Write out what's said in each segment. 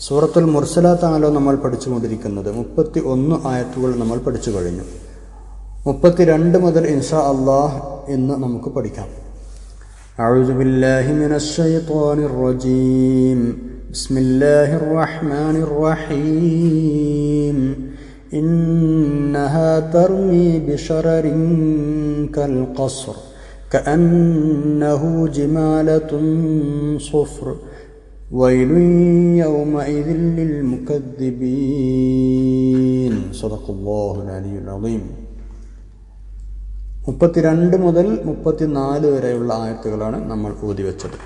സൂറത്തുൽ മുർസലാത്താണല്ലോ നമ്മൾ പഠിച്ചുകൊണ്ടിരിക്കുന്നത് മുപ്പത്തി ഒന്ന് ആയത്തുകൾ നമ്മൾ പഠിച്ചു കഴിഞ്ഞു മുപ്പത്തിരണ്ട് മുതൽ ഇൻഷാ അള്ളാഹ് ഇന്ന് നമുക്ക് പഠിക്കാം أعوذ بالله من الشيطان الرجيم بسم الله الرحمن الرحيم إنها ترمي بشرر كالقصر كأنه جمالة صفر ويل يومئذ للمكذبين صدق الله العلي العظيم മുപ്പത്തിരണ്ട് മുതൽ മുപ്പത്തിനാല് വരെയുള്ള ആയത്തുകളാണ് നമ്മൾ ഊതി വെച്ചത്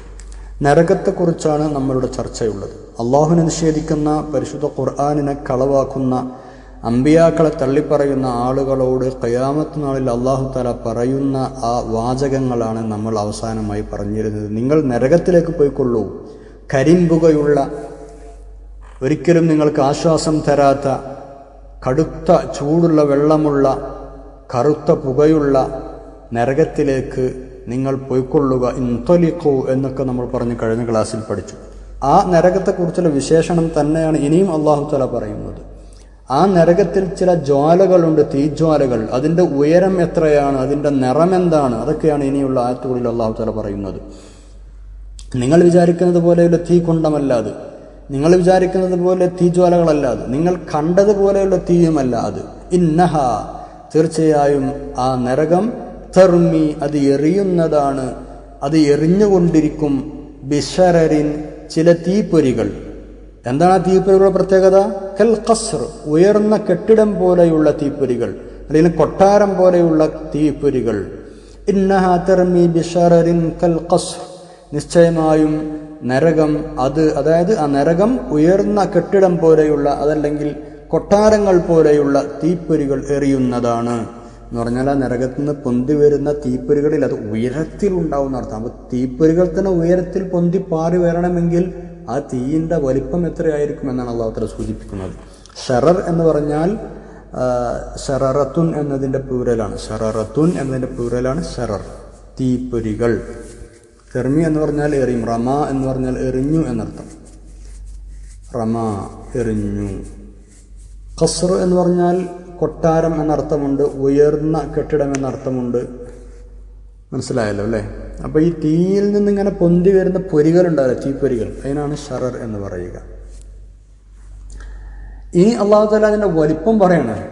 നരകത്തെക്കുറിച്ചാണ് നമ്മളുടെ ചർച്ചയുള്ളത് അള്ളാഹുവിനെ നിഷേധിക്കുന്ന പരിശുദ്ധ ഖുർആാനിനെ കളവാക്കുന്ന അമ്പിയാക്കളെ തള്ളിപ്പറയുന്ന ആളുകളോട് കയാമത്ത് നാളിൽ അള്ളാഹു താല പറയുന്ന ആ വാചകങ്ങളാണ് നമ്മൾ അവസാനമായി പറഞ്ഞിരുന്നത് നിങ്ങൾ നരകത്തിലേക്ക് പോയിക്കൊള്ളൂ കരിമ്പുകയുള്ള ഒരിക്കലും നിങ്ങൾക്ക് ആശ്വാസം തരാത്ത കടുത്ത ചൂടുള്ള വെള്ളമുള്ള കറുത്ത പുകയുള്ള നരകത്തിലേക്ക് നിങ്ങൾ പോയിക്കൊള്ളുക. ഇൻതൊലിക്കോ എന്നൊക്കെ നമ്മൾ പറഞ്ഞ് കഴിഞ്ഞ ക്ലാസ്സിൽ പഠിച്ചു. ആ നരകത്തെക്കുറിച്ചുള്ള വിശേഷണം തന്നെയാണ് ഇനിയും അള്ളാഹു തല പറയുന്നത്. ആ നരകത്തിൽ ചില ജ്വാലകളുണ്ട് തീജ്വാലകൾ. അതിന്റെ ഉയരം എത്രയാണ്? അതിന്റെ നിറം എന്താണ്? അതൊക്കെയാണ് ഇനിയുള്ള ആയത്തുകളിൽ അള്ളാഹു തല പറയുന്നത്. നിങ്ങൾ വിചാരിക്കുന്നത് പോലെയുള്ള തീ അത് നിങ്ങൾ വിചാരിക്കുന്നത് പോലെ തീജ്വാലകളല്ല അത് നിങ്ങൾ കണ്ടതുപോലെയുള്ള തീയുമല്ല അത് ഇന്നഹ തീർച്ചയായും ആ നരകം തെർമി അത് എറിയുന്നതാണ് അത് എറിഞ്ഞുകൊണ്ടിരിക്കും ബിഷറിൻ ചില തീപ്പൊരികൾ. എന്താണ് ആ തീപ്പൊരികളുടെ പ്രത്യേകത? കൽ ഉയർന്ന കെട്ടിടം പോലെയുള്ള തീപ്പൊരികൾ അല്ലെങ്കിൽ കൊട്ടാരം പോലെയുള്ള തീപ്പൊരികൾ. ഇന്നഹ തെർമി ബിഷറിൻ കൽ നിശ്ചയമായും നരകം അത് അതായത് ആ നരകം ഉയർന്ന കെട്ടിടം പോലെയുള്ള അതല്ലെങ്കിൽ കൊട്ടാരങ്ങൾ പോലെയുള്ള തീപ്പൊരികൾ എറിയുന്നതാണ്. എന്ന് പറഞ്ഞാൽ ആ നരകത്തിൽ നിന്ന് പൊന്തി വരുന്ന തീപ്പൊരികളിൽ അത് ഉയരത്തിൽ ഉണ്ടാവുന്ന അർത്ഥം അപ്പോൾ തീപ്പൊരികൾ തന്നെ ഉയരത്തിൽ പൊന്തി പാറി വരണമെങ്കിൽ ആ തീയിന്റെ വലിപ്പം എത്രയായിരിക്കും എന്നാണ് അള്ളാഹുത്തല സൂചിപ്പിക്കുന്നത്. ഷറർ എന്ന് പറഞ്ഞാൽ ഷററത്തുൻ എന്നതിന്റെ പൂരലാണ് ഷററത്തുൻ എന്നതിന്റെ പൂരലാണ് ഷറർ തീപ്പൊരികൾ. തെർമി എന്ന് പറഞ്ഞാൽ എറിയും. റമ എന്ന് പറഞ്ഞാൽ എറിഞ്ഞു എന്നർത്ഥം. റമ എറിഞ്ഞു. ഖസ്ർ എന്ന് പറഞ്ഞാൽ കൊട്ടാരം എന്നർത്ഥമുണ്ട്. ഉയർന്ന കെട്ടിടം എന്നർത്ഥമുണ്ട്. മനസ്സിലായല്ലോ അല്ലേ? അപ്പോൾ ഈ തീയിൽ നിന്ന് ഇങ്ങനെ പൊന്തി വരുന്ന പൊരികളുണ്ടാവില്ല? തീപ്പൊരികൾ അതിനാണ് ഷറർ എന്ന് പറയുക. ഇനി അള്ളാഹു താല അതിന്റെ വലിപ്പം പറയണേ.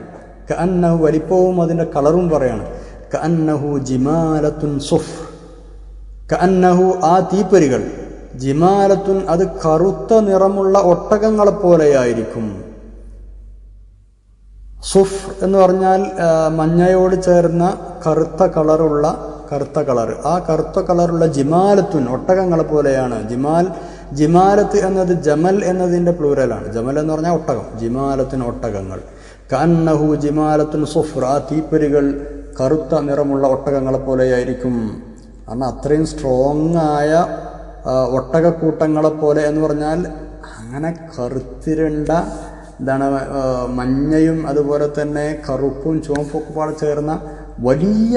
കഅന്നഹു വലിപ്പവും അതിന്റെ കളറും പറയാണ്. കഅന്നഹു ജിമാലത്തുൻ സുഫ് കഅന്നഹു ആ തീപ്പൊരികൾ. ജിമാലത്തുൻ അത് കറുത്ത നിറമുള്ള ഒട്ടകങ്ങളെ പോലെയായിരിക്കും സുഫ് എന്ന് പറഞ്ഞാൽ മഞ്ഞയോട് ചേർന്ന കറുത്ത കളറുള്ള കറുത്ത കളർ. ആ കറുത്ത കളറുള്ള ജിമാലത്തുൻ ഒട്ടകങ്ങളെ പോലെയാണ് ജിമാൽ ജിമാലത്ത് എന്നത് ജമൽ എന്നതിന്റെ പ്ലൂരലാണ്. ജമൽ എന്ന് പറഞ്ഞാൽ ഒട്ടകം. ജിമാലത്തിന് ഒട്ടകങ്ങൾ. കന്നഹു ജിമാലത്തുൻ സുഫ്ര ആ തീപ്പൊരികൾ കറുത്ത നിറമുള്ള ഒട്ടകങ്ങളെ പോലെയായിരിക്കും കാരണം അത്രയും സ്ട്രോങ് ആയ ഒട്ടകക്കൂട്ടങ്ങളെ പോലെ എന്ന് പറഞ്ഞാൽ അങ്ങനെ കറുത്തിരണ്ട എന്താണ് മഞ്ഞയും അതുപോലെ തന്നെ കറുപ്പും ചുവപ്പൊക്കെ പാടെ ചേർന്ന വലിയ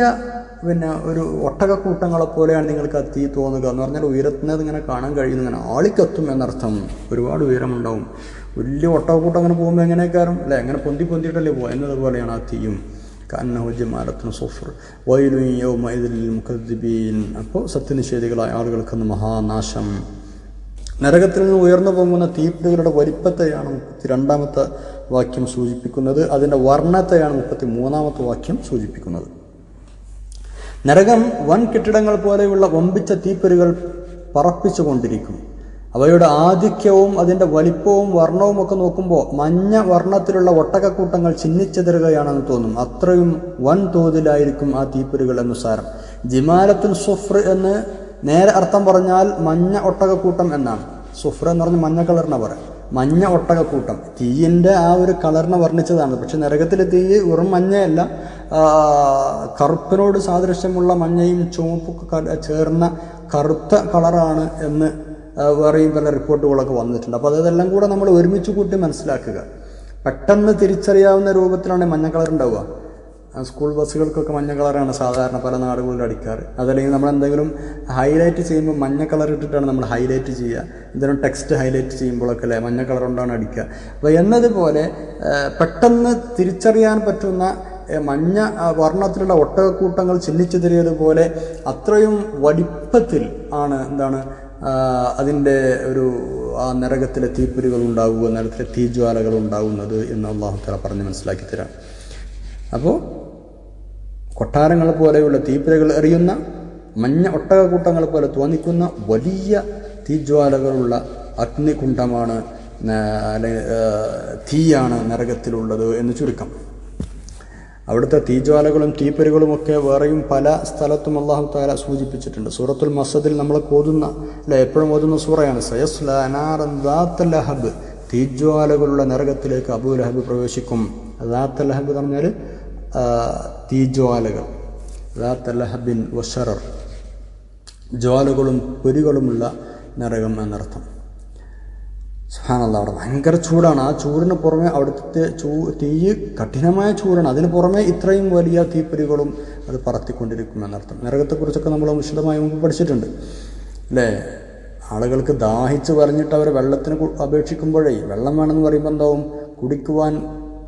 പിന്നെ ഒരു ഒട്ടകക്കൂട്ടങ്ങളെ പോലെയാണ് നിങ്ങൾക്ക് കത്തി തോന്നുക എന്ന് പറഞ്ഞാൽ ഉയരത്തിനത് ഇങ്ങനെ കാണാൻ കഴിയുന്നു ഇങ്ങനെ ആളിക്കത്തും എന്നർത്ഥം ഒരുപാട് ഉയരമുണ്ടാവും. വലിയ ഒട്ടകക്കൂട്ടം അങ്ങനെ പോകുമ്പോൾ എങ്ങനെയൊക്കെ അല്ലേ അങ്ങനെ പൊന്തി പൊന്തിയിട്ടല്ലേ പോകുക എന്നതുപോലെയാണ് ആ തീയും. കന്നഹു ജമാലത്തിന് സുഫർ. വൈലും യൗമൈദിൽ മുഖദ്ദിബീൻ അപ്പോൾ സത്യനിഷേധികളായ ആളുകൾക്കൊന്ന് മഹാനാശം. നരകത്തിൽ നിന്ന് ഉയർന്നു പോകുന്ന തീപ്പിടികളുടെ വലിപ്പത്തെയാണ് മുപ്പത്തി രണ്ടാമത്തെ വാക്യം സൂചിപ്പിക്കുന്നത്. അതിന്റെ വർണത്തെയാണ് മുപ്പത്തി മൂന്നാമത്തെ വാക്യം സൂചിപ്പിക്കുന്നത്. നരകം വൻ കെട്ടിടങ്ങൾ പോലെയുള്ള വമ്പിച്ച തീപ്പൊരികൾ പറപ്പിച്ചുകൊണ്ടിരിക്കും. അവയുടെ ആധിക്യവും അതിന്റെ വലിപ്പവും വർണവും ഒക്കെ നോക്കുമ്പോൾ മഞ്ഞ വർണത്തിലുള്ള ഒട്ടകക്കൂട്ടങ്ങൾ ചിഹ്നിച്ചെതിരുകയാണെന്ന് തോന്നും. അത്രയും വൻ തോതിലായിരിക്കും ആ തീപ്പൊരികൾ എന്ന് സാരം. ജിമാലത്തുൽ സുഫ്ർ എന്ന് നേരെ അർത്ഥം പറഞ്ഞാൽ മഞ്ഞ ഒട്ടകക്കൂട്ടം എന്നാണ്. സുഫ്ര എന്ന് പറഞ്ഞ് മഞ്ഞ കളറിനെ പറയാം. മഞ്ഞ ഒട്ടകക്കൂട്ടം. തീയിന്റെ ആ ഒരു കളറിനെ വർണിച്ചതാണ്. പക്ഷെ നരകത്തിലെ തീ വെറും മഞ്ഞയല്ല. കറുപ്പിനോട് സാദൃശ്യമുള്ള മഞ്ഞയും ചുവപ്പൊക്കെ ചേർന്ന കറുത്ത കളറാണ് എന്ന് വേറെയും പല റിപ്പോർട്ടുകളൊക്കെ വന്നിട്ടുണ്ട്. അപ്പോൾ അതെല്ലാം കൂടെ നമ്മൾ ഒരുമിച്ച് കൂട്ടി മനസ്സിലാക്കുക. പെട്ടെന്ന് തിരിച്ചറിയാവുന്ന രൂപത്തിലാണ് മഞ്ഞ കളർ ഉണ്ടാവുക. സ്കൂൾ ബസ്സുകൾക്കൊക്കെ മഞ്ഞ കളറാണ് സാധാരണ പല നാടുകളിൽ അടിക്കാറ്. അതല്ലെങ്കിൽ നമ്മൾ എന്തെങ്കിലും ഹൈലൈറ്റ് ചെയ്യുമ്പോൾ മഞ്ഞ കളർ ഇട്ടിട്ടാണ് നമ്മൾ ഹൈലൈറ്റ് ചെയ്യുക. എന്തെങ്കിലും ടെക്സ്റ്റ് ഹൈലൈറ്റ് ചെയ്യുമ്പോഴൊക്കെ അല്ലേ മഞ്ഞ കളർ കൊണ്ടാണ് അടിക്കുക. അപ്പോൾ എന്നതുപോലെ പെട്ടെന്ന് തിരിച്ചറിയാൻ പറ്റുന്ന മഞ്ഞ വർണത്തിലുള്ള ഒട്ടകക്കൂട്ടങ്ങൾ ചിന്നിച്ചെതിരിയതുപോലെ അത്രയും വലിപ്പത്തിൽ ആണ് എന്താണ് അതിന്റെ ഒരു ആ നരകത്തിലെ തീപ്പൊരികൾ ഉണ്ടാവുക നരകത്തിലെ തീജ്വാലകൾ ഉണ്ടാകുന്നത് എന്ന് അള്ളാഹു തല പറഞ്ഞ് മനസ്സിലാക്കി തരാം. അപ്പോൾ കൊട്ടാരങ്ങൾ പോലെയുള്ള തീപ്പുരകൾ എറിയുന്ന മഞ്ഞ ഒട്ടകക്കൂട്ടങ്ങൾ പോലെ തോന്നിക്കുന്ന വലിയ തീജ്വാലകളുള്ള അഗ്നികുണ്ഡമാണ് അല്ലെങ്കിൽ അല്ലെ- തീയാണ് നരകത്തിലുള്ളത് എന്ന് ചുരുക്കം. അവിടുത്തെ തീജ്വാലകളും തീപ്പരുകളും ഒക്കെ വേറെയും പല സ്ഥലത്തും അള്ളാഹു താല സൂചിപ്പിച്ചിട്ടുണ്ട്. സൂറത്തുൽ മസദിൽ നമ്മൾ കോതുന്ന അല്ലെ എപ്പോഴും ഓതുന്ന സൂറയാണ്. സയസ് അനാറൻ ദാത്ത ലഹബ്. തീജ്വാലകളുള്ള നരകത്തിലേക്ക് അബൂ ലഹബ് പ്രവേശിക്കും. ദാത്ത ലഹബ് എന്ന് പറഞ്ഞാൽ തീജ്വാലകൾ. ദാത്ത ലഹബിൻ വഷറർ ജ്വാലകളും പൊരികളുമുള്ള നരകം എന്നർത്ഥം. സുഹാനല്ല അവിടെ ഭയങ്കര ചൂടാണ്. ആ ചൂടിന് പുറമെ അവിടുത്തെ ചൂ തീ കഠിനമായ ചൂടാണ്. അതിന് പുറമെ ഇത്രയും വലിയ തീപ്പൊരികളും അത് പറത്തിക്കൊണ്ടിരിക്കും എന്നർത്ഥം നരകത്തെക്കുറിച്ചൊക്കെ നമ്മൾ വിശദമായി മുമ്പ് പഠിച്ചിട്ടുണ്ട്. അല്ലേ? ആളുകൾക്ക് ദാഹിച്ച് പറഞ്ഞിട്ട് അവർ വെള്ളത്തിന് അപേക്ഷിക്കുമ്പോഴേ വെള്ളം വേണമെന്ന് പറയുമ്പോൾ എന്താവും? കുടിക്കുവാൻ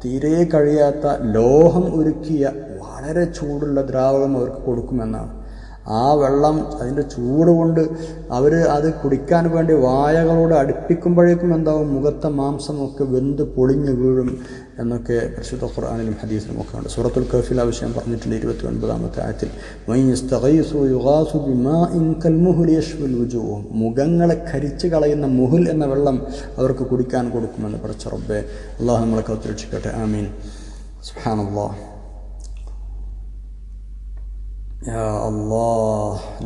തീരെ കഴിയാത്ത ലോഹം ഒരുക്കിയ വളരെ ചൂടുള്ള ദ്രാവകം അവർക്ക് കൊടുക്കുമെന്നാണ്. ആ വെള്ളം അതിന്റെ ചൂട് കൊണ്ട് അവർ അത് കുടിക്കാൻ വേണ്ടി വായകളോട് അടുപ്പിക്കുമ്പോഴേക്കും എന്താവും? മുഖത്തെ മാംസമൊക്കെ വെന്ത് പൊളിഞ്ഞു വീഴും എന്നൊക്കെ പരിശുദ്ധ ഖുർആാനിലും ഹദീസിലും ഒക്കെ ഉണ്ട്. സൂറത്തുൽ കഫിൽ ആ വിഷയം പറഞ്ഞിട്ടുണ്ട് ഇരുപത്തി ഒൻപതാമത്തെ ആയത്തിൽ. മുഖങ്ങളെ കരിച്ചു കളയുന്ന മുഹുൽ എന്ന വെള്ളം അവർക്ക് കുടിക്കാൻ കൊടുക്കുമെന്ന് റബ്ബെ. അള്ളാഹു നമ്മളെ കത്തിരക്ഷിക്കട്ടെ ആമീൻ. സുബ്ഹാനല്ലാഹ്. അല്ലാ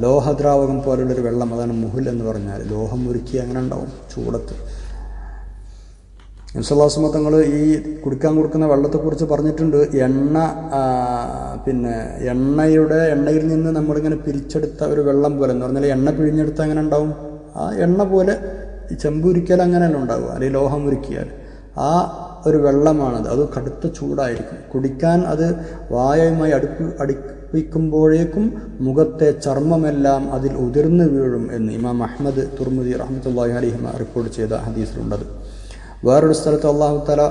ലോഹദ്രാവകം പോലുള്ളൊരു വെള്ളം അതാണ് മുഹുൽ എന്ന് പറഞ്ഞാൽ ലോഹം ഉരുക്കി അങ്ങനെ ഉണ്ടാവും ചൂടത്ത്. നബ്സല്ലാസ്മ തങ്ങൾ ഈ കുടിക്കാൻ കൊടുക്കുന്ന വെള്ളത്തെക്കുറിച്ച് പറഞ്ഞിട്ടുണ്ട്. എണ്ണ പിന്നെ എണ്ണയുടെ എണ്ണയിൽ നിന്ന് നമ്മളിങ്ങനെ പിരിച്ചെടുത്ത ഒരു വെള്ളം പോലെ. എന്ന് പറഞ്ഞാൽ എണ്ണ പിഴിഞ്ഞെടുത്താൽ അങ്ങനെ ഉണ്ടാവും? ആ എണ്ണ പോലെ ഈ ചെമ്പ് ഉരുക്കിയാൽ അങ്ങനെയല്ല ഉണ്ടാവുക. അല്ലെങ്കിൽ ലോഹം ഉരുക്കിയാൽ. ആ ഒരു വെള്ളമാണത്. അത് കടുത്ത ചൂടായിരിക്കും. കുടിക്കാൻ അത് വായയുമായി അടുപ്പി അടുപ്പിക്കുമ്പോഴേക്കും മുഖത്തെ ചർമ്മമെല്ലാം അതിൽ ഉതിർന്നു വീഴും എന്ന് ഇമാം അഹമ്മദ് തുർമുദി റഹ്മത്തുള്ളാഹി അലിഹിമ റിപ്പോർട്ട് ചെയ്ത ഹദീസിലുണ്ടത് വേറൊരു സ്ഥലത്ത് അള്ളാഹു തല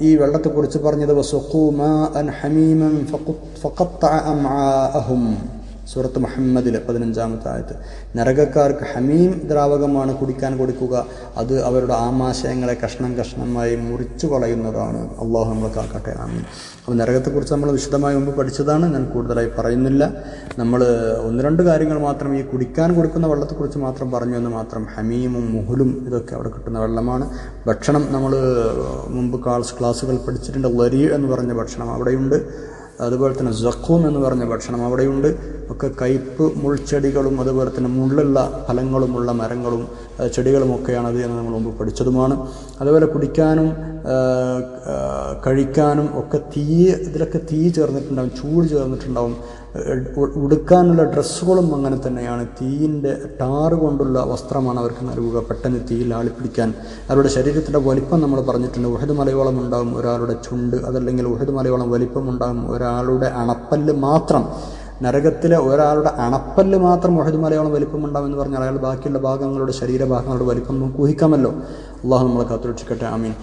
ഈ വെള്ളത്തെക്കുറിച്ച് പറഞ്ഞത് സൂറത്ത് മുഹമ്മദിലെ പതിനഞ്ചാമത്തെ ആയത്ത്. നരകക്കാർക്ക് ഹമീം ദ്രാവകമാണ് കുടിക്കാൻ കൊടുക്കുക. അത് അവരുടെ ആമാശയങ്ങളെ കഷ്ണം കഷ്ണമായി മുറിച്ചു കളയുന്നതാണ്. അള്ളാഹു നമ്മളെ കാക്കട്ടെ. ആമീൻ. അപ്പോൾ നരകത്തെക്കുറിച്ച് നമ്മൾ വിശദമായി മുമ്പ് പഠിച്ചതാണ്. ഞാൻ കൂടുതലായി പറയുന്നില്ല. നമ്മൾ ഒന്ന് രണ്ട് കാര്യങ്ങൾ മാത്രം ഈ കുടിക്കാൻ കൊടുക്കുന്ന വെള്ളത്തെക്കുറിച്ച് മാത്രം പറഞ്ഞു എന്ന് മാത്രം ഹമീമും മുഹുലും ഇതൊക്കെ അവിടെ കിട്ടുന്ന വെള്ളമാണ്. ഭക്ഷണം നമ്മൾ മുമ്പ് ക്ലാസ് ക്ലാസ്സുകൾ പഠിച്ചിട്ടുണ്ട്. വരി എന്ന് പറഞ്ഞ ഭക്ഷണം അവിടെയുണ്ട്. അതുപോലെ തന്നെ സക്കൂം എന്ന് പറഞ്ഞ ഭക്ഷണം അവിടെയുണ്ട്. ഒക്കെ കയ്പ് മുൾച്ചെടികളും അതുപോലെ തന്നെ മുള്ളുള്ള ഫലങ്ങളുമുള്ള മരങ്ങളും ചെടികളുമൊക്കെയാണത് എന്ന് നമ്മൾ മുമ്പ് പഠിച്ചതുമാണ്. അതുപോലെ കുടിക്കാനും കഴിക്കാനും ഒക്കെ തീ ഇതിലൊക്കെ തീ ചേർന്നിട്ടുണ്ടാവും ചൂട് ചേർന്നിട്ടുണ്ടാവും. ഉ- ഉടുക്കാനുള്ള ഡ്രസ്സുകളും അങ്ങനെ തന്നെയാണ്. തീയിന്റെ ടാറ് കൊണ്ടുള്ള വസ്ത്രമാണ് അവർക്ക് നൽകുക. പെട്ടെന്ന് തീയിൽ ആളിപ്പിടിക്കാൻ അവരുടെ ശരീരത്തിന്റെ വലിപ്പം നമ്മൾ പറഞ്ഞിട്ടുണ്ട്. ഉഹദ് മലയോളം ഉണ്ടാകും ഒരാളുടെ ചുണ്ട് അതല്ലെങ്കിൽ ഉഹദ് മലയോളം വലിപ്പം ഉണ്ടാകും ഒരാളുടെ അണപ്പല്ല് മാത്രം. നരകത്തിലെ ഒരാളുടെ അണപ്പല്ല് മാത്രം ഉഹദ് മലയോളം വലിപ്പം ഉണ്ടാകും എന്ന് പറഞ്ഞാൽ അയാൾ ബാക്കിയുള്ള ഭാഗങ്ങളുടെ ശരീരഭാഗങ്ങളുടെ വലിപ്പം നമുക്ക് ഊഹിക്കാമല്ലോ. അള്ളാഹു നമ്മളെ കാത്തുരക്ഷിക്കട്ടെ. ആമീൻ.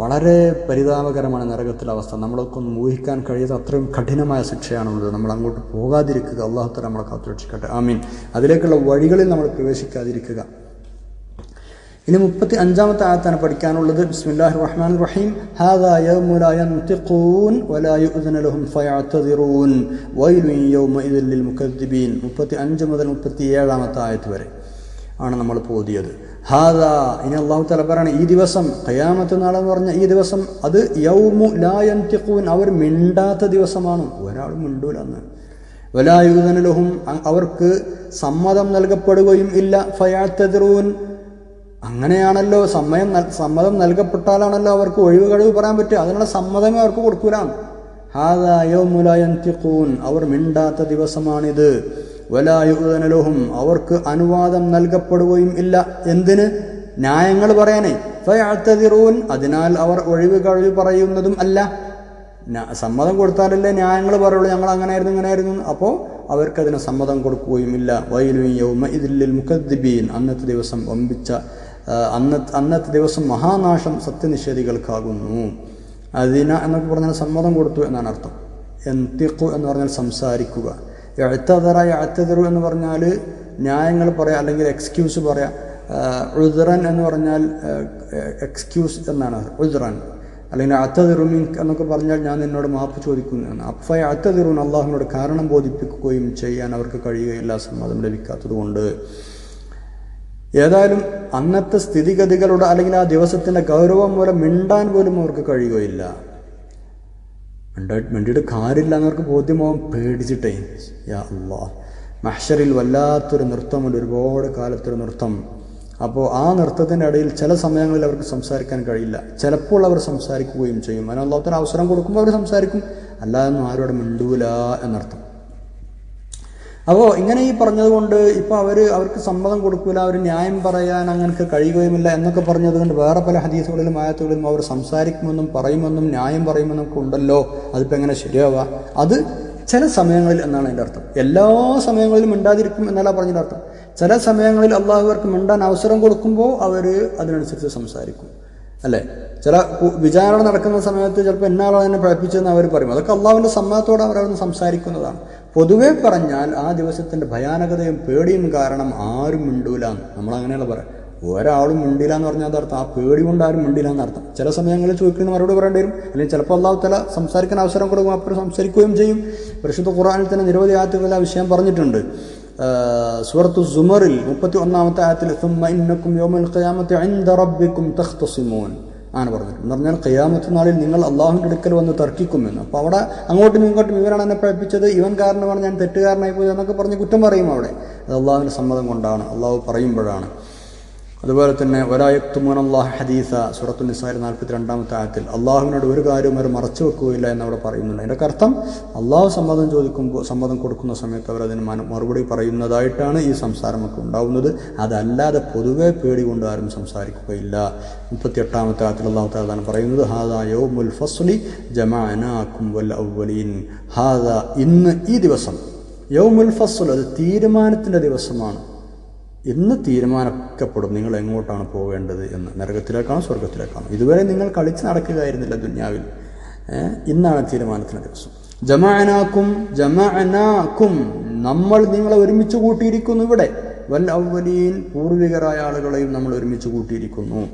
വളരെ പരിതാപകരമാണ് നരകത്തിലെ അവസ്ഥ. നമ്മളൊക്കെ ഒന്നും ഊഹിക്കാൻ കഴിയാത്ത അത്രയും കഠിനമായ ശിക്ഷയാണുള്ളത്. നമ്മൾ അങ്ങോട്ട് പോകാതിരിക്കുക. അള്ളാഹുത്തല നമ്മളെ കാത്തുരക്ഷിക്കട്ടെ. ആമീൻ. അതിലേക്കുള്ള വഴികളിൽ നമ്മൾ പ്രവേശിക്കാതിരിക്കുക. ഇനി മുപ്പത്തി അഞ്ചാമത്തെ ആയത്താണ് പഠിക്കാനുള്ളത്. ബിസ്മില്ലാഹി റഹ്മാൻ റഹീം ഹാദാ വലാ ലഹും മുപ്പത്തി അഞ്ച് മുതൽ മുപ്പത്തി ഏഴാമത്തെ ആയത്ത് വരെ. ആണ് നമ്മൾ പോതിയത്. ഹാദാ ഇനി അള്ളാഹു തല പറയണം ഈ ദിവസം കയാമത്ത് നാളെന്ന് പറഞ്ഞ ഈ ദിവസം അത് യൗമു ലാ യൻതിഖൂൻ അവർ മിണ്ടാത്ത ദിവസമാണ്. ഒരാൾ മിണ്ടൂലെന്ന് വലായുധനലഹും അവർക്ക് സമ്മതം നൽകപ്പെടുകയും ഇല്ല. ഫയാത്തതിറൂൻ അങ്ങനെയാണല്ലോ സമയം സമ്മതം നൽകപ്പെട്ടാലാണല്ലോ അവർക്ക് ഒഴിവ് കഴിവ് പറയാൻ പറ്റുക. അതിനുള്ള സമ്മതമേ അവർക്ക് കൊടുക്കൂലാണ് ഹാദായോമുലയന്തിഖൂൻ അവർ മിണ്ടാത്ത ദിവസമാണിത്. വലായുധനലഹും അവർക്ക് അനുവാദം നൽകപ്പെടുകയും ഇല്ല. എന്തിന്? ന്യായങ്ങൾ പറയാനേ ഫയാത്തതിറൂൻ അതിനാൽ അവർ ഒഴിവ് കഴിവ് പറയുന്നതും അല്ല. സമ്മതം കൊടുത്താലല്ലേ ന്യായങ്ങൾ പറയുള്ളൂ. ഞങ്ങൾ അങ്ങനെയായിരുന്നു ഇങ്ങനെയായിരുന്നു. അപ്പോൾ അവർക്കതിന് സമ്മതം കൊടുക്കുകയുമില്ല വൈലു യൗമ ഇതില്ലിൽ മുഖദ്ദിബീൻ അന്നത്തെ ദിവസം വമ്പിച്ച അന്ന അന്നത്തെ ദിവസം മഹാനാശം സത്യനിഷേധികൾക്കാകുന്നു. അതിന എന്നൊക്കെ പറഞ്ഞാൽ സമ്മതം കൊടുത്തു എന്നാണ് അർത്ഥം. എന്തിക്കു എന്ന് പറഞ്ഞാൽ സംസാരിക്കുക. എഴുത്തതറ എഴുത്തതറു എന്ന് പറഞ്ഞാൽ ന്യായങ്ങൾ പറയാം അല്ലെങ്കിൽ എക്സ്ക്യൂസ് പറയാം. ഉദ്റൻ എന്ന് പറഞ്ഞാൽ എക്സ്ക്യൂസ് എന്നാണ്. ഉദ്റൻ. അല്ലെങ്കിൽ അത്തതിറുമിൻ എന്നൊക്കെ പറഞ്ഞാൽ ഞാൻ നിന്നോട് മാപ്പ് ചോദിക്കുന്നു എന്നാണ്. അപ്പ അത്തതിറുൻ അള്ളാഹുവിനോട് കാരണം ബോധിപ്പിക്കുകയും ചെയ്യാൻ അവർക്ക് കഴിയുകയില്ല സമ്മതം ലഭിക്കാത്തത് കൊണ്ട്. ഏതായാലും അന്നത്തെ സ്ഥിതിഗതികളുടെ അല്ലെങ്കിൽ ആ ദിവസത്തിന്റെ ഗൗരവം മൂലം മിണ്ടാൻ പോലും അവർക്ക് കഴിയുകയില്ല. മിണ്ടാ വണ്ടിയുടെ കാര്യമില്ല എന്നവർക്ക് ബോധ്യമാവും. പേടിച്ചിട്ടേ. യാ അള്ളാ. മഹ്ഷറിൽ വല്ലാത്തൊരു നൃത്തമുണ്ട് ഒരുപാട് കാലത്തൊരു നൃത്തം. അപ്പോൾ ആ നൃത്തത്തിന്റെ ഇടയിൽ ചില സമയങ്ങളിൽ അവർക്ക് സംസാരിക്കാൻ കഴിയില്ല. ചിലപ്പോൾ അവർ സംസാരിക്കുകയും ചെയ്യും. അതിന് അള്ളാഹത്തിന് അവസരം കൊടുക്കുമ്പോൾ അവർ സംസാരിക്കും. അല്ലാതൊന്നും ആരോടെ മിണ്ടൂല എന്നർത്ഥം. അപ്പോൾ ഇങ്ങനെ ഈ പറഞ്ഞതുകൊണ്ട് ഇപ്പോൾ അവർ അവർക്ക് സമ്മതം കൊടുക്കില്ല അവർ ന്യായം പറയാൻ അങ്ങനെ കഴിയുകയുമില്ല എന്നൊക്കെ പറഞ്ഞതുകൊണ്ട് വേറെ പല ഹദീസുകളിലും ആയത്തുകളിലും അവർ സംസാരിക്കുമെന്നും പറയുമെന്നും ന്യായം പറയുമെന്നും ഒക്കെ ഉണ്ടല്ലോ അതിപ്പോൾ എങ്ങനെ ശരിയാവുക? അത് ചില സമയങ്ങളിൽ എന്നാണ് എന്റെ അർത്ഥം. എല്ലാ സമയങ്ങളിലും മിണ്ടാതിരിക്കും എന്നല്ല പറഞ്ഞതിന്റെ അർത്ഥം. ചില സമയങ്ങളിൽ അള്ളാഹു അവർക്ക് മിണ്ടാൻ അവസരം കൊടുക്കുമ്പോൾ അവർ അതിനനുസരിച്ച് സംസാരിക്കും. അല്ലേ? ചില വിചാരണ നടക്കുന്ന സമയത്ത് ചിലപ്പോൾ എന്നാളോ എന്നെ പഠിപ്പിച്ചതെന്ന് അവർ പറയും. അതൊക്കെ അള്ളാഹുവിന്റെ സമ്മതത്തോടെ അവരവിടുന്ന് സംസാരിക്കുന്നതാണ്. പൊതുവെ പറഞ്ഞാൽ ആ ദിവസത്തിന്റെ ഭയാനകതയും പേടിയും കാരണം ആരും മിണ്ടൂല. നമ്മൾ അങ്ങനെയുള്ള പറയാം. ഒരാളും മിണ്ടില്ല എന്ന് പറഞ്ഞാൽ അതർത്ഥം ആ പേടി കൊണ്ട് ആരും മിണ്ടില്ല എന്നർത്ഥം ചില സമയങ്ങളിൽ ചോദിക്കുന്ന മറുപടി പറയേണ്ടി വരും. അല്ലെങ്കിൽ ചിലപ്പോൾ അള്ളാഹു തല സംസാരിക്കാൻ അവസരം കൊടുക്കും അപ്പോൾ സംസാരിക്കുകയും ചെയ്യും. പരിശുദ്ധ ഖുറാനിൽ തന്നെ നിരവധി ആയത്തുകളിൽ ആ വിഷയം പറഞ്ഞിട്ടുണ്ട്. സുഹൃത്തു സുമറിൽ മുപ്പത്തി ഒന്നാമത്തെ ആയത്തിൽ ആണ് പറഞ്ഞത് എന്ന് പറഞ്ഞാൽ കയ്യാമത്ത് നാളിൽ നിങ്ങൾ അള്ളാഹുവിന്റെ അടുക്കൽ വന്ന് തർക്കിക്കുമെന്ന്. അപ്പോൾ അവിടെ അങ്ങോട്ടും ഇങ്ങോട്ടും ഇവരാണ് എന്നെ പഠിപ്പിച്ചത്. ഇവൻ കാരണമാണ് ഞാൻ തെറ്റുകാരനായി പോയത് എന്നൊക്കെ പറഞ്ഞ് കുറ്റം പറയും അവിടെ. അത് അള്ളാഹുവിന്റെ സമ്മതം കൊണ്ടാണ്. അള്ളാഹു പറയുമ്പോഴാണ്. അതുപോലെ തന്നെ ഒരായക്തുമോൻ അള്ളാഹ് ഹദീസ സുറത്തു നിസാരി നാൽപ്പത്തി രണ്ടാമത്തെ ആയത്തിൽ അള്ളാഹുവിനോട് ഒരു കാര്യവും അവർ മറച്ചു വെക്കുകയില്ല എന്നവിടെ പറയുന്നുണ്ട്. അതിന്റെ അർത്ഥം അള്ളാഹു സമ്മതം ചോദിക്കുമ്പോൾ സമ്മതം കൊടുക്കുന്ന സമയത്ത് അവർ അതിന് മറുപടി പറയുന്നതായിട്ടാണ് ഈ സംസാരമൊക്കെ ഉണ്ടാവുന്നത്. അതല്ലാതെ പൊതുവെ പേടി കൊണ്ട് ആരും സംസാരിക്കുകയില്ല. മുപ്പത്തി എട്ടാമത്തെ ആയത്തിൽ അള്ളാഹു താലാണ് പറയുന്നത് ഹാദാ യൗമുൽ ഫസ്ലി ജമാനാക്കും വൽ അവലീൻ ഹാദ ഇന്ന് ഈ ദിവസം യൗമുൽ ഫസ്ൽ അത് തീരുമാനത്തിന്റെ ദിവസമാണ്. ഇന്ന് തീരുമാനിക്കപ്പെടും നിങ്ങൾ എങ്ങോട്ടാണ് പോവേണ്ടത് എന്ന്. നരകത്തിലേക്കാണോ സ്വർഗത്തിലേക്കാണോ ഇതുവരെ നിങ്ങൾ കളിച്ച് നടക്കുകയായിരുന്നില്ല ദുന്യാവിൽ. ഇന്നാണ് തീരുമാനത്തിന്റെ ദിവസം. ജമാനാക്കും ജമാനാക്കും നമ്മൾ നിങ്ങളെ ഒരുമിച്ച് കൂട്ടിയിരിക്കുന്നു ഇവിടെ. വൽ അവലീൻ പൂർവികരായ ആളുകളെയും നമ്മൾ ഒരുമിച്ച് കൂട്ടിയിരിക്കുന്നു.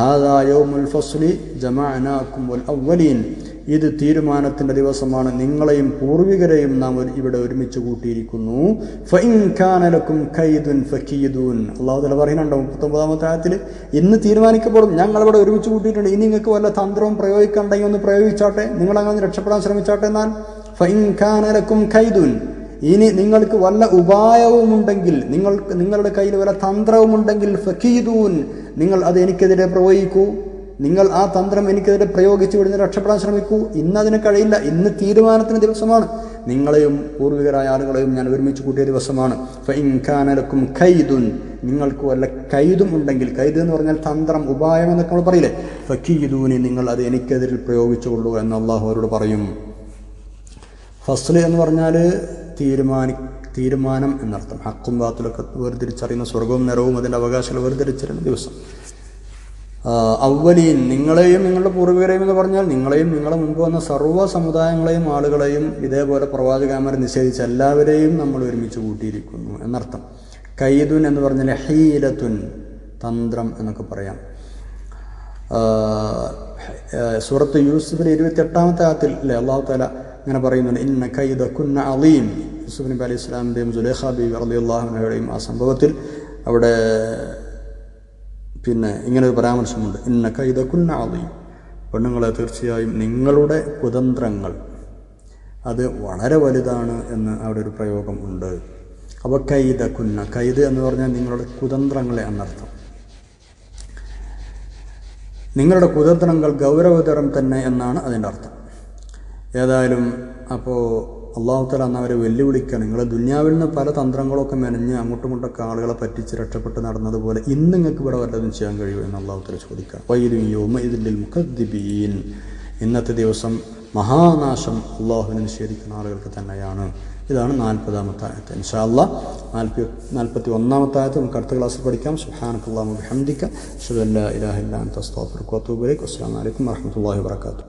ഹാദാ യൗമുൽ ഫസ്ലി ജമാനാക്കും വൽ അവലീൻ ഇത് തീരുമാനത്തിന്റെ ദിവസമാണ്. നിങ്ങളെയും പൂർവികരെയും നാം ഇവിടെ ഒരുമിച്ച് കൂട്ടിയിരിക്കുന്നു. ഫഇൻ കാന ലക്കും കൈദുൻ ഫകീദൂൻ. അള്ളാഹു തല പറയുന്നുണ്ടോ മുപ്പത്തൊമ്പതാമത്തെ ആയത്തിൽ ഇന്ന് തീരുമാനിക്കപ്പെടും. ഞങ്ങൾ ഇവിടെ ഒരുമിച്ച് കൂട്ടിയിട്ടുണ്ട്. ഇനി നിങ്ങൾക്ക് വല്ല തന്ത്രവും പ്രയോഗിക്കണ്ടെങ്കിൽ ഒന്ന് പ്രയോഗിച്ചാട്ടെ? നിങ്ങൾ അങ്ങനെ രക്ഷപ്പെടാൻ ശ്രമിച്ചാട്ടെ എന്നാൽ? ഫഇൻ കാന ലക്കും കൈദുൻ. ഇനി നിങ്ങൾക്ക് വല്ല ഉപായവുമുണ്ടെങ്കിൽ നിങ്ങൾക്ക് നിങ്ങളുടെ കയ്യിൽ വല്ല തന്ത്രവുമുണ്ടെങ്കിൽ ഫക്കീദൂൻ നിങ്ങൾ അത് എനിക്കെതിരെ പ്രയോഗിക്കൂ നിങ്ങൾ ആ തന്ത്രം എനിക്കെതിരെ പ്രയോഗിച്ചു ഇവിടുന്ന് രക്ഷപ്പെടാൻ ശ്രമിക്കൂ. ഇന്ന് അതിന് കഴിയില്ല. ഇന്ന് തീരുമാനത്തിന് ദിവസമാണ്. നിങ്ങളെയും പൂർവികരായ ആളുകളെയും ഞാൻ ഒരുമിച്ച് കൂട്ടിയ ദിവസമാണ്. ഫഇൻ ഖൈദുൻ. നിങ്ങൾക്ക് വല്ല കൈതും ഉണ്ടെങ്കിൽ കൈത് എന്ന് പറഞ്ഞാൽ തന്ത്രം ഉപായം എന്നൊക്കെ നമ്മൾ പറയില്ലേ? ഫക്കീദൂനി നിങ്ങൾ അത് എനിക്കെതിരിൽ പ്രയോഗിച്ചുകൊള്ളൂ എന്ന് അള്ളാഹു അവരോട് പറയും. ഫസ്ല് എന്ന് പറഞ്ഞാൽ തീരുമാനി തീരുമാനം എന്നർത്ഥം. ഹക്കും ബാത്തിലൊക്കെ വേർതിരിച്ചറിയുന്ന സ്വർഗവും നിറവും അതിന്റെ അവകാശങ്ങൾ വേർതിരിച്ചറിയുന്ന ദിവസം. അവലിയിൽ നിങ്ങളെയും നിങ്ങളുടെ പൂർവികരെയും എന്ന് പറഞ്ഞാൽ നിങ്ങളെയും നിങ്ങളെ മുമ്പ് വന്ന സർവ സമുദായങ്ങളെയും ആളുകളെയും ഇതേപോലെ പ്രവാചകന്മാരെ നിഷേധിച്ച എല്ലാവരെയും നമ്മൾ ഒരുമിച്ച് കൂട്ടിയിരിക്കുന്നു എന്നർത്ഥം. കൈദുൻ എന്ന് പറഞ്ഞാൽ ഹീലത്തുൻ തന്ത്രം എന്നൊക്കെ പറയാം. സൂറത്ത് യൂസുഫിലെ ഇരുപത്തി എട്ടാമത്തെ ആത്തിൽ അല്ലേ അള്ളാഹു താല ഇങ്ങനെ പറയുന്നുണ്ട് ഇന്ന കൈദ കുന്ന അലീം. യൂസുഫ് നബി അലൈഹി ഇസ്ലാമിന്റെയും സുലേഖ ബി അള്ളാഹുനയുടെയും ആ സംഭവത്തിൽ അവിടെ പിന്നെ ഇങ്ങനെ ഒരു പരാമർശമുണ്ട് ഇന്ന കൈദ കുന്ന അലീം. പെണ്ണുങ്ങളെ തീർച്ചയായും നിങ്ങളുടെ കുതന്ത്രങ്ങൾ അത് വളരെ വലുതാണ് എന്ന് അവിടെ ഒരു പ്രയോഗം ഉണ്ട്. അപ്പോൾ കൈദ കുന്ന കൈദ് എന്ന് പറഞ്ഞാൽ നിങ്ങളുടെ കുതന്ത്രങ്ങളെ എന്നർത്ഥം നിങ്ങളുടെ കുതന്ത്രങ്ങൾ ഗൗരവതരം തന്നെ എന്നാണ് അതിന്റെ അർത്ഥം. ഏതായാലും അപ്പോൾ അള്ളാഹുത്തല അന്ന് അവരെ വെല്ലുവിളിക്കുക നിങ്ങൾ ദുന്യാവിൽ നിന്ന് പല തന്ത്രങ്ങളൊക്കെ മെനഞ്ഞ് അങ്ങോട്ടും ഇങ്ങോട്ടൊക്കെ ആളുകളെ പറ്റിച്ച് രക്ഷപ്പെട്ട് നടന്നതുപോലെ ഇന്ന് നിങ്ങൾക്ക് ഇവിടെ വല്ലതും ചെയ്യാൻ കഴിയുമോ എന്ന് അള്ളാഹുത്തല ചോദിക്കുക വൈദ്യും യോമ ഇതിൽ മുഖദ്ദിബീൻ ഇന്നത്തെ ദിവസം മഹാനാശം അള്ളാഹുവിനെ നിഷേധിക്കുന്ന ആളുകൾക്ക് തന്നെയാണ്. ഇതാണ് നാൽപ്പതാമത്തെ ആയത്ത്. ഇൻഷാ നാൽപ്പത്തി നാൽപ്പത്തി ഒന്നാമത്തെ ആയത്ത് നമുക്ക് അടുത്ത ക്ലാസ്സിൽ പഠിക്കാം. സുഹാനക്കുല്ലാമു ബിഹംദിക്ക അഷ്ഹദു അല്ലാ ഇലാഹ ഇല്ലാ അൻത. അസ്തഗ്ഫിറുക വഅത്തൂബു ഇലൈക്.